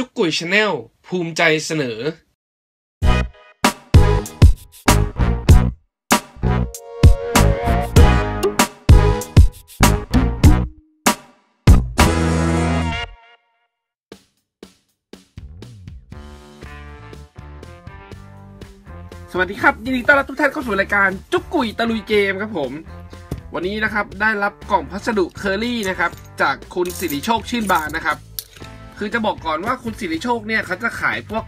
จุกกุยชาแนลภูมิใจเสนอ สวัสดีครับ ยินดีต้อนรับทุกท่านเข้าสู่รายการจุกกุยตะลุยเกมครับผม วันนี้นะครับได้รับกล่องพัสดุเคอรี่นะครับ จากคุณสิริโชคชื่นบานนะครับ คือจะบอกก่อนว่าคุณสิริโชคเนี่ยเขาจะขายพวก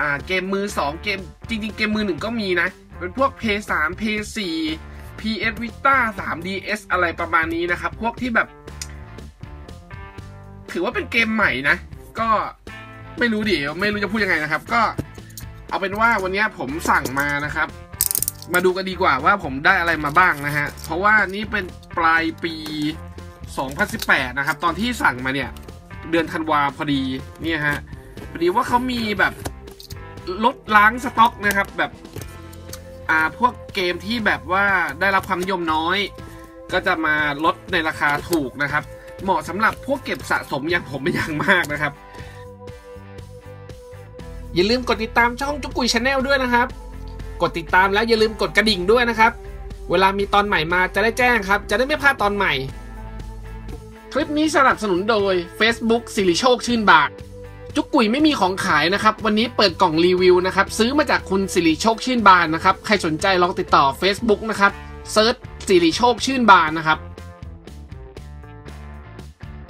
อ่าเกมมือ 2 เกม จริง ๆ เกมมือหนึ่งก็มีนะ เป็นพวก p 3 p 4 PS Vita 3DS อะไรประมาณนี้นะครับ พวกที่แบบ ถือว่าเป็นเกมใหม่นะ ก็ไม่รู้ดิไม่รู้จะพูดยังไงนะครับ ก็เอาเป็นว่าวันนี้ผมสั่งมานะครับ มาดูกันดีกว่าว่าผมได้อะไรมาบ้างนะฮะ เพราะว่านี่เป็นปลายปี 2018 นะครับ ตอนที่สั่งมาเนี่ย เดือนธันวาพอดีเนี่ยฮะพอดีว่าเขามีแบบลดล้างสต็อกนะครับแบบอ่าพวกเกมที่แบบว่าได้รับความนิยมน้อย ก็จะมาลดในราคาถูกนะครับ เหมาะสำหรับพวกเก็บสะสมอย่างผมเป็นอย่างมากนะครับ อย่าลืมกดติดตามช่องจุกกุยชาแนลด้วยนะครับ กดติดตามแล้วอย่าลืมกดกระดิ่งด้วยนะครับ เวลามีตอนใหม่มาจะได้แจ้งครับ จะได้ไม่พลาดตอนใหม่ คลิปนี้สนับสนุนโดย Facebook สิริโชคชื่นบาก จุกกุยไม่มีของขายนะครับ วันนี้เปิดกล่องรีวิวนะครับ ซื้อมาจากคุณสิริโชคชื่นบานนะครับ ใครสนใจลองติดต่อ Facebook นะครับเซิร์ชสิริโชคชื่นบานนะครับ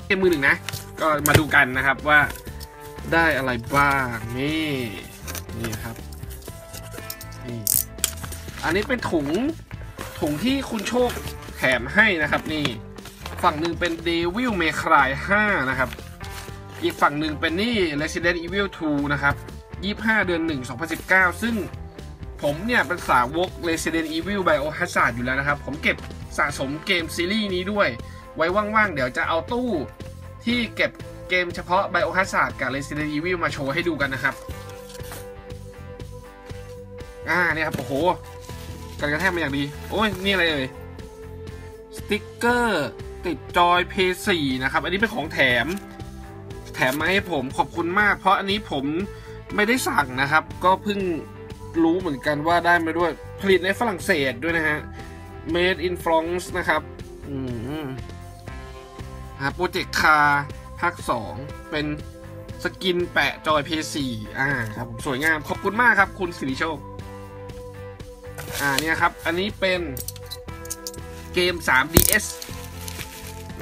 เกมมือหนึ่งนะ ก็มาดูกันนะครับว่าได้อะไรบ้าง นี่นี่ครับนี่อันนี้เป็นถุงถุงที่คุณโชคแถมให้นะครับนี่ ฝั่งหนึ่งเป็น Devil May Cry 5 นะครับ อีกฝั่งหนึ่งเป็นนี่ Resident Evil 2 นะครับ 25 เดือน 1 2019 ซึ่งผมเนี่ยเป็นสาวก Resident Evil Biohazard อยู่แล้วนะครับ ผมเก็บสะสมเกมซีรีส์นี้ด้วย ไว้ว่างๆ เดี๋ยวจะเอาตู้ที่เก็บเกมเฉพาะ Biohazard กับ Resident Evil มาโชว์ให้ดูกันนะครับ อ่าเนี่ยครับ โอ้โห กันกระแทกมาอย่างดี โอ้ย นี่อะไรเอ่ย สติ๊กเกอร์ ติดจอย P4 นะครับ อันนี้เป็นของแถม แถมมาให้ผมขอบคุณมาก เพราะอันนี้ผมไม่ได้สั่งนะครับ ก็เพิ่งรู้เหมือนกันว่าได้มาด้วย ผลิตในฝรั่งเศสด้วยนะฮะ Made in France นะครับอืมฮะโปรเจกต์คาภาค 2 เป็นสกินแปะจอย P4 อ่าครับสวยงามขอบคุณมากครับ คุณสิริโชค อ่าเนี่ยครับ อันนี้เป็นเกม 3DS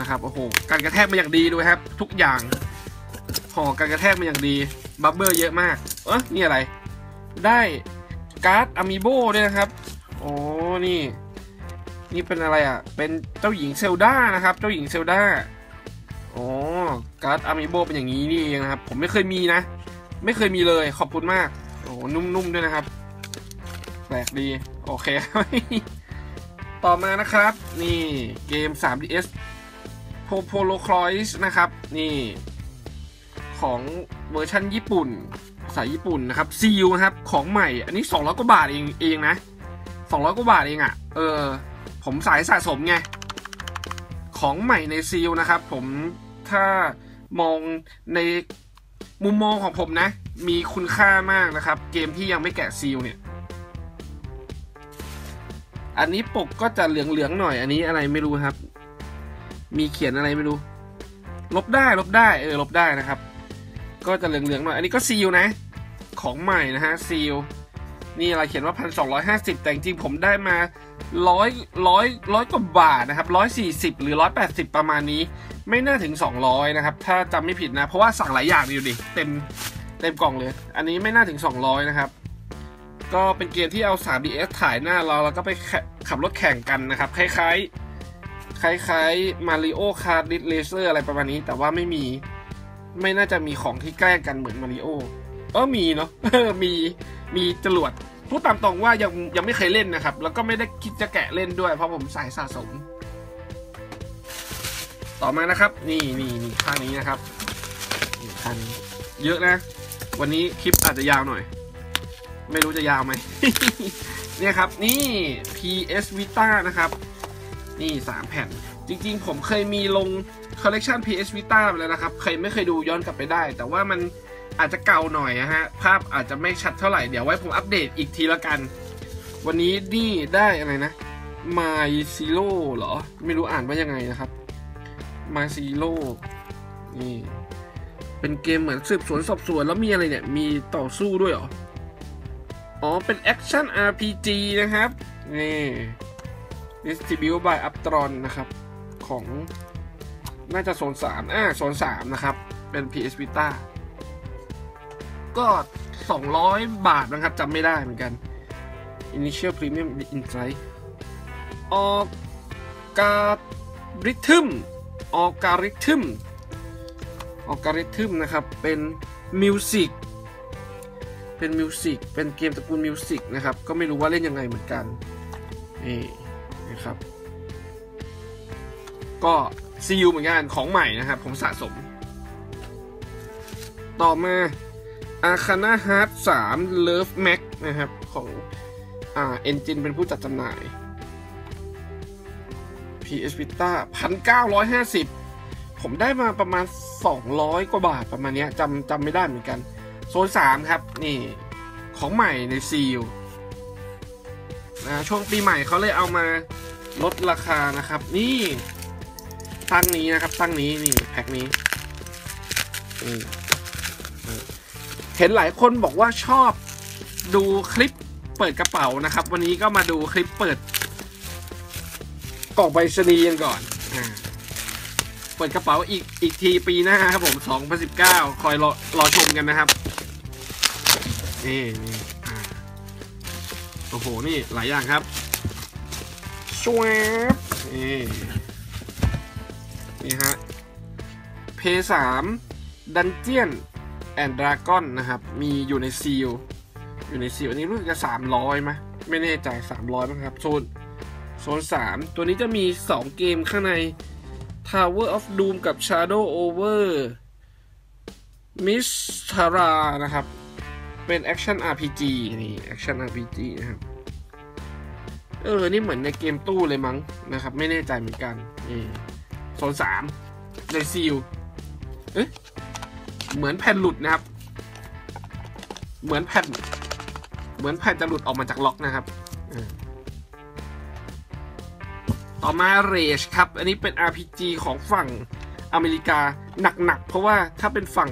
นะครับโอ้โหการกระแทกมาอย่างดีด้วยครับ ทุกอย่างห่อการกระแทกมาอย่างดีบับเบิลเยอะมาก เออนี่อะไร ได้การ์ดอะมิโบด้วยนะครับโอ้นี่ นี่เป็นอะไรอะ เป็นเจ้าหญิงเซลดานะครับ เจ้าหญิงเซลดาอ๋อการ์ดอะมิโบเป็นอย่างนี้นี่เองนะครับ ผมไม่เคยมีนะ ไม่เคยมีเลยขอบคุณมาก โอ้นุ่มๆด้วยนะครับ แปลกดี โอเค ต่อมานะครับ นี่เกม 3DS โพโพโลคลอยส์นะครับ นี่ ของเวอร์ชันญี่ปุ่นภาษาญี่ปุ่นนะครับซีลนะครับ ของใหม่ อันนี้ 200 กว่าบาทเองเองนะ 200 กว่าบาทเองอะ่ะ เออ ผมสายสะสมไง ของใหม่ในซีลนะครับ ผมถ้ามองในมุมมองของผมนะ มีคุณค่ามากนะครับ เกมที่ยังไม่แกะซีลเนี่ย อันนี้ปกก็จะเหลืองๆหน่อย อันนี้อะไรไม่รู้ครับ มีเขียนอะไรไม่รู้ ลบได้ลบได้เออลบได้นะครับ ก็จะเหลืองๆหน่อย อันนี้ก็ซีลนะ ของใหม่นะฮะซีลนี่อะไรเขียนว่าพันสองร้อยห้าสิบแต่จริงผมได้มาร้อยร้อยร้อยกว่าบาทนะครับร้อยสี่สิบหรือร้อยแปดสิบประมาณนี้ ไม่น่าถึงสองร้อยนะครับ ถ้าจำไม่ผิดนะ เพราะว่าสั่งหลายอย่างอยู่ดิ เต็ม เต็มกล่องเลย อันนี้ไม่น่าถึงสองร้อยนะครับ ก็เป็นเกมที่เอา 3DS ถ่ายหน้าเราแล้วก็ไปขับรถแข่งกันนะครับ คล้ายๆ คล้ายๆ Mario Kart Racer อะไรประมาณนี้ แต่ว่าไม่มีไม่น่าจะมีของที่ใกล้กันเหมือน Mario เออมีเนาะมีมีจรวดพูดตามตรงว่ายังยังไม่เคยเล่นนะครับ แล้วก็ไม่ได้คิดจะแกะเล่นด้วย เพราะผมสายสะสม ต่อมานะครับ นี่นี่นี่ข้างนี้นะครับนี่ข้างนี้เยอะนะ วันนี้คลิปอาจจะยาวหน่อย ไม่รู้จะยาวไหมเนี่ยครับ นี่ PS Vita นะครับ นี่สามแผ่น จริงๆ ผมเคยมีลงคอลเลกชัน PS Vita ไปแล้วนะครับ ใครไม่เคยดูย้อนกลับไปได้ แต่ว่ามันอาจจะเก่าหน่อยนะฮะ ภาพอาจจะไม่ชัดเท่าไหร่ เดี๋ยวไว้ผมอัปเดตอีกทีละกัน วันนี้นี่ได้อะไรนะ My Zero เหรอ ไม่รู้อ่านว่ายังไงนะครับ My Zero นี่ เป็นเกมเหมือนสืบสวนสอบสวนแล้วมีอะไรเนี่ย มีต่อสู้ด้วยเหรอ อ๋อ เป็น Action RPG นะครับ นี่ Distribute by Uptron นะครับ ของน่าจะโซน3อ่าโซน3นะครับ เป็น PS Vita ก็ 200 บาทนะครับจำไม่ได้เหมือนกัน Initial Premium Insight ออกการิทึมออกการิทึมออกการิทึมนะครับ เป็นมิวสิกเป็นมิวสิกเป็นเกมตระกูลมิวสิกนะครับ ก็ไม่รู้ว่าเล่นยังไงเหมือนกันนี่ นะครับ ก็ซีอูเหมือนกันของใหม่นะครับ ผมสะสม ต่อมาอาคาน่าฮาร์ดสามเลิฟแม็กนะครับ ของอ่าเอนจินเป็นผู้จัดจำหน่าย PS Vita พันเก้าร้อยห้าสิบผมได้มาประมาณ 200 กว่าบาทประมาณนี้จำจำไม่ได้เหมือนกัน โซน3ครับ นี่ ของใหม่ในซีลนะช่วงปีใหม่เขาเลยเอามา ลดราคานะครับ นี่ ตั้งนี้นะครับ ตั้งนี้นี่แพ็คนี้เห็นหลายคนบอกว่าชอบดูคลิปเปิดกระเป๋านะครับ วันนี้ก็มาดูคลิปเปิดกล่องใบชนีกันก่อนอเปิดกระเป๋าอีกอีกทีปีหน้าครับผม2019 คอยรอรอชมกันนะครับ นี่นี่โอ้โห นี่หลายอย่างครับ ชวบนี่นี่ฮะเพสามดันเจียนแอนดราก้อนนะครับ มีอยู่ในซีลอยู่ในซีลอันนี้รู้สึกจะสามร้อยไหมไม่แน่ใจสามร้อยมั้งครับ โซนโซนสามตัวนี้จะมีสองเกมข้างใน Tower of Doom กับ Shadow Over Mistara นะครับ เป็น Action RPG นี่ Action RPG นะครับ เออ นี่เหมือนในเกมตู้เลยมั้งนะครับ ไม่แน่ใจเหมือนกันโซนสามในซีลเอ๊ะเหมือนแผ่นหลุดนะครับ เหมือนแผ่น เหมือนแผ่นจะหลุดออกมาจากล็อกนะครับต่อมา Rage ครับ อันนี้เป็น RPG ของฝั่งอเมริกาหนักๆ เพราะว่าถ้าเป็นฝั่ง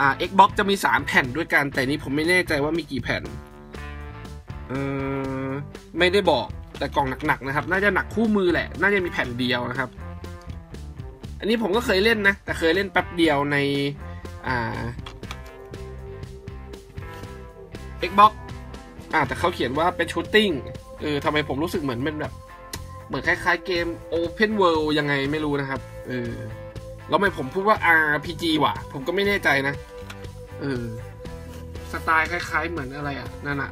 อ่า Xbox จะมี 3 แผ่นด้วยกัน แต่นี้ผมไม่แน่ใจว่ามีกี่แผ่น เออไม่ได้บอกแต่กล่องหนักๆนะครับ น่าจะหนักคู่มือแหละ น่าจะมีแผ่นเดียวนะครับ อันนี้ผมก็เคยเล่นนะ แต่เคยเล่นแป๊บเดียวในอ่า Xbox อ่าแต่เขาเขียนว่าเป็นชูตติ้งเออทำไมผมรู้สึกเหมือนเป็นแบบ เหมือนคล้ายๆเกม Open World ยังไงไม่รู้นะครับ เออแล้วทำไมผมพูดว่า RPG ว่ะ ผมก็ไม่แน่ใจนะ เออ สไตล์คล้ายๆเหมือนอะไรอะ นั่นอะ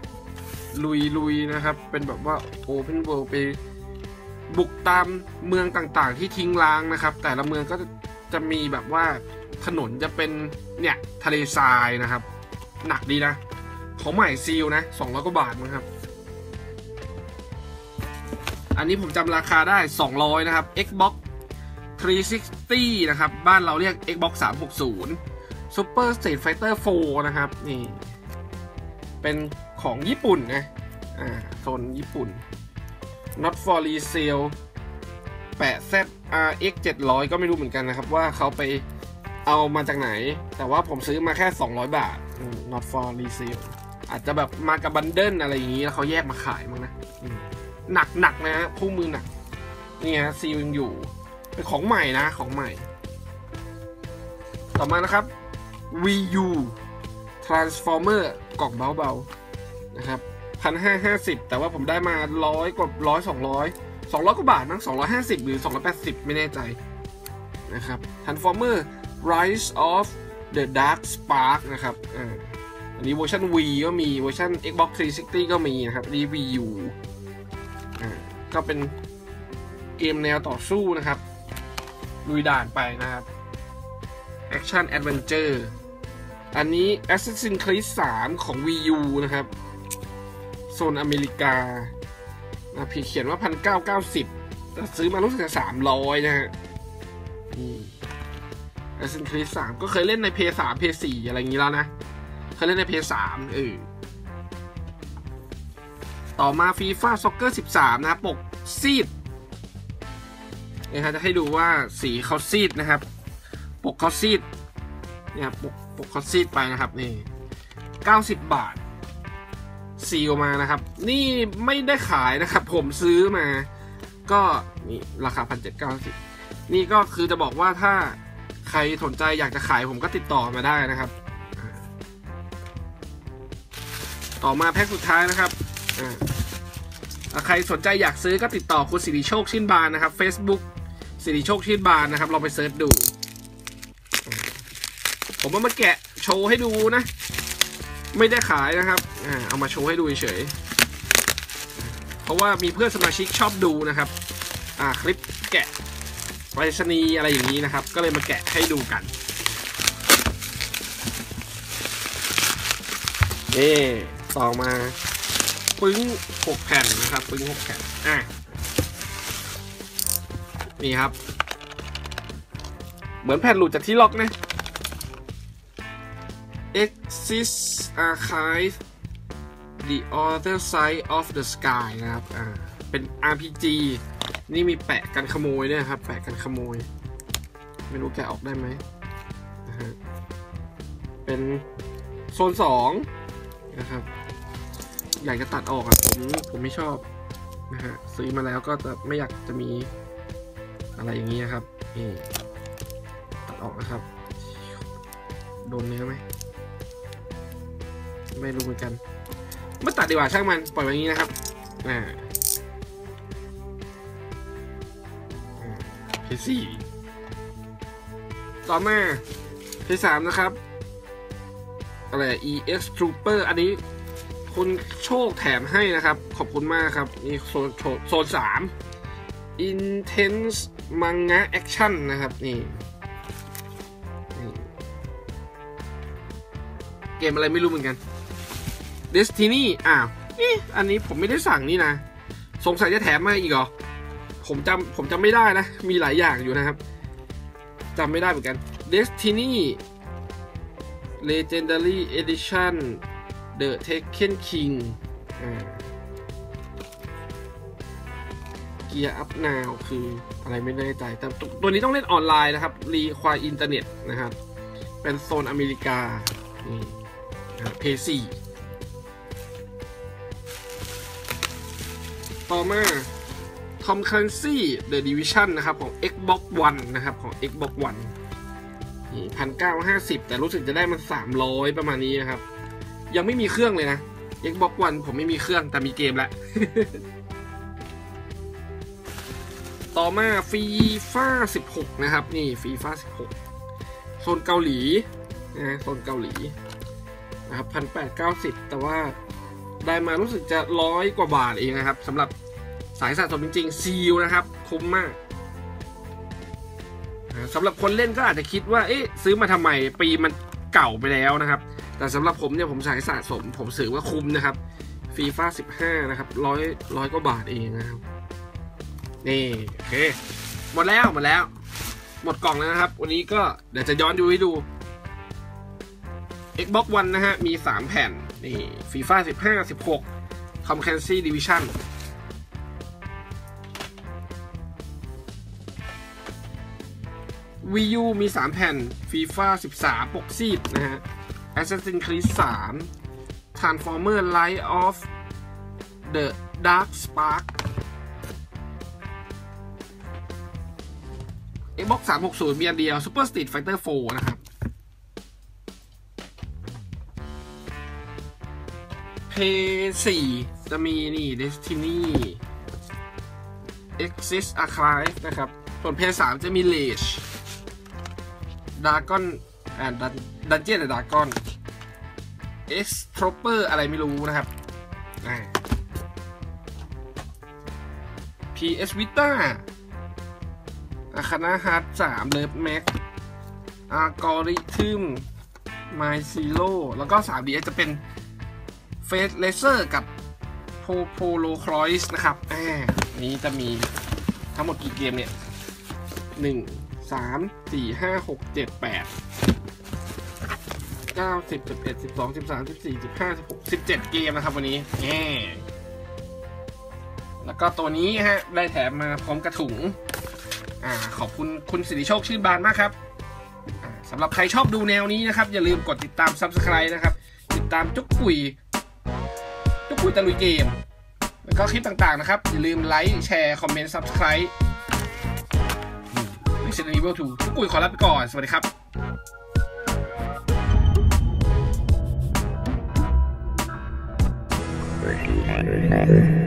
ลุยลุยนะครับ เป็นแบบว่า Open World ไปบุกตามเมืองต่างๆ ที่ทิ้งร้างนะครับ แต่ละเมืองก็จะมีแบบว่าถนนจะเป็นเนี่ยทะเลทรายนะครับ หนักดีนะ ของใหม่ซีลนะ200กว่าบาทนะครับ อันนี้ผมจำราคาได้ 200 นะครับ Xbox 360 นะครับ บ้านเราเรียก Xbox 360 Super Street Fighter 4 นะครับ นี่ เป็น ของญี่ปุ่นนะ อ่าโซนญี่ปุ่น Not for Resale แปะ ZRX 700 ก็ไม่รู้เหมือนกันนะครับ ว่าเขาไปเอามาจากไหน แต่ว่าผมซื้อมาแค่ 200 บาท Not for Resale อาจจะแบบมากับบันเดิลอะไรอย่างนี้ แล้วเขาแยกมาขายมั้งนะ หนักหนักนะฮะคู่มือหนัก นี่ฮะซีลยังอยู่ เป็นของใหม่นะ ของใหม่ ต่อมานะครับ Wii U Transformer กล่องเบาๆ นะครับพันห้าห้าสิบแต่ว่าผมได้มาร้อยกว่าร้อยสองร้อยสองร้อยกว่าบาทนะสองร้อยห้าสิบหรือสองร้อยแปดสิบไม่แน่ใจนะครับ Transformer Rise of the Dark Spark นะครับอันนี้เวอร์ชัน Wii ก็มีเวอร์ชัน Xbox 360 ก็มีนะครับนี่ Wii U อ่าก็เป็นเกมแนวต่อสู้นะครับลุยด่านไปนะครับ Action Adventure อันนี้ Assassin's Creed 3 ของ Wii U นะครับ โซนอเมริกานะพี่เขียนว่า1990แต่ซื้อมารู้สึกจะ300นะฮะ Assassin's Creed 3ก็เคยเล่นใน p 3 p 4อะไรอย่างนี้แล้วนะ เคยเล่นใน p 3เออต่อมา FIFA Soccer 13นะครับ ปกซีดนะครับจะให้ดูว่าสีเขาซีดนะครับ ปกเขาซีดเนี่ยปกปกเขาซีดไปนะครับนี่90บาท ซีออกมานะครับ นี่ไม่ได้ขายนะครับ ผมซื้อมา ก็นี่ราคาพันเจ็ดเก้าสิบนี่ก็คือจะบอกว่าถ้าใครสนใจอยากจะขายผมก็ติดต่อมาได้นะครับ ต่อมาแพ็คสุดท้ายนะครับใครสนใจอยากซื้อก็ติดต่อคุณสิริโชคชินบานนะครับ Facebook สิริโชคชินบานนะครับลองไปเซิร์ชดู ผมเอามาแกะโชว์ให้ดูนะ ไม่ได้ขายนะครับ เอามาโชว์ให้ดูเฉยเพราะว่ามีเพื่อนสมาชิกชอบดูนะครับ อ่าคลิปแกะไปรษณีย์อะไรอย่างนี้นะครับ ก็เลยมาแกะให้ดูกันนี่ต่อมาปึ้งหกแผ่นนะครับปึ้งหกแผ่นอะนี่ครับ เหมือนแผ่นหลุดจากที่ล็อกนะ Exis Archive The Other Side of the Sky นะครับอ่าเป็น RPG นี่มีแปะกันขโมยด้วยครับ แปะกันขโมย ไม่รู้แกออกได้ไหมนะฮะเป็นโซนสองนะครับ อยากจะตัดออกอะผมผมไม่ชอบนะฮะซื้อมาแล้วก็จะไม่อยากจะมีอะไรอย่างนี้นะครับนี่ตัดออกนะครับ โดนเนื้อไหม ไม่รู้เหมือนกัน ไม่ตัดดีกว่าช่างมันปล่อยไว้อย่างนี้นะครับอ่าเพสี่ต่อมาเพสามนะครับอะไร EX Trooper อันนี้คุณโชคแถมให้นะครับ ขอบคุณมากครับนี่โซนโซนสาม Intense Manga Action นะครับนี่เกมอะไรไม่รู้เหมือนกัน Destiny อ้าวเอ๊ะอันนี้ผมไม่ได้สั่งนี่นะ สงสัยจะแถมมาอีกเหรอ ผมจำผมจำไม่ได้นะ มีหลายอย่างอยู่นะครับจำไม่ได้เหมือนกัน Destiny Legendary Edition The Taken King เกียร์อัพนาวคืออะไรไม่แน่ใจ แต่ตัวนี้ต้องเล่นออนไลน์นะครับ รีควายอินเทอร์เน็ตนะครับ เป็นโซนอเมริกา นี่เพย์สี่ ต่อมา Tom Clancy The Division นะครับของ Xbox One นะครับของ Xbox One นี่พันเก้าห้าสิบแต่รู้สึกจะได้มันสามร้อยประมาณนี้นะครับ ยังไม่มีเครื่องเลยนะ Xbox One ผมไม่มีเครื่องแต่มีเกมแล้ว ต่อมาฟีฟ่า16นะครับนี่ฟีฟ่า16โซนเกาหลีนะโซนเกาหลีนะครับพันแปดเก้าสิบแต่ว่าได้มารู้สึกจะร้อยกว่าบาทเองนะครับสำหรับ สายสะสมจริงๆซีลนะครับคุ้มมากสำหรับคนเล่นก็อาจจะคิดว่าเอ๊ะซื้อมาทำไมปีมันเก่าไปแล้วนะครับ แต่สำหรับผมเนี่ยผมสายสะสม ผมสื่อว่าคุ้มนะครับฟีฟ่าสิบห้านะครับร้อยร้อยกว่าบาทเองนะครับ นี่โอเค หมดแล้วหมดแล้ว หมดกล่องแล้วนะครับ วันนี้ก็เดี๋ยวจะย้อนดูให้ดู Xbox One นะฮะ มี 3 แผ่น นี่ฟีฟ่า15 16 Tom Clancy Division Wii U มี 3 แผ่น FIFA 13 ปกซีดนะฮะ Assassin's Creed 3 Transformer Light of the Dark Spark Xbox 360 มีอันเดียว Super Street Fighter 4 นะครับ p 4จะมีนี่ Destiny Exist Archive นะครับ ส่วน p 3จะมี Rage Dragon อ่า Dungeon และ Dragon X Trooper อะไรไม่รู้นะครับ PS Vita อาคานาฮาร์ด3เลิฟแม็กอากอริทึมไมซีโ o แล้วก็ 3DS จะเป็นเฟสเลเซอร์กับโพโพโลครอยส์นะครับอ่านี้จะมีทั้งหมดกี่เกมเนี่ยหนึ่ง สามสี่ห้าหกเจ็ดแปดเก้าสิบสิบเอ็ดสิบสองสิบสามสิบสี่สิบห้าสิบหกสิบเจ็ดเกมนะครับวันนี้แง่แล้วก็ตัวนี้ฮะ ได้แถมมาพร้อมกระถุง อ่า ขอบคุณคุณสิริโชคชื่นบานมากครับสำหรับใครชอบดูแนวนี้นะครับ อย่าลืมกดติดตาม Subscribe นะครับ ติดตามจุกกุย จุกกุยตะลุยเกม แล้วก็คลิปต่างๆนะครับ อย่าลืมไลค์แชร์ คอมเมนต์ Subscribe Resident Evil 2ทุกกุยขอลาไปก่อน สวัสดีครับ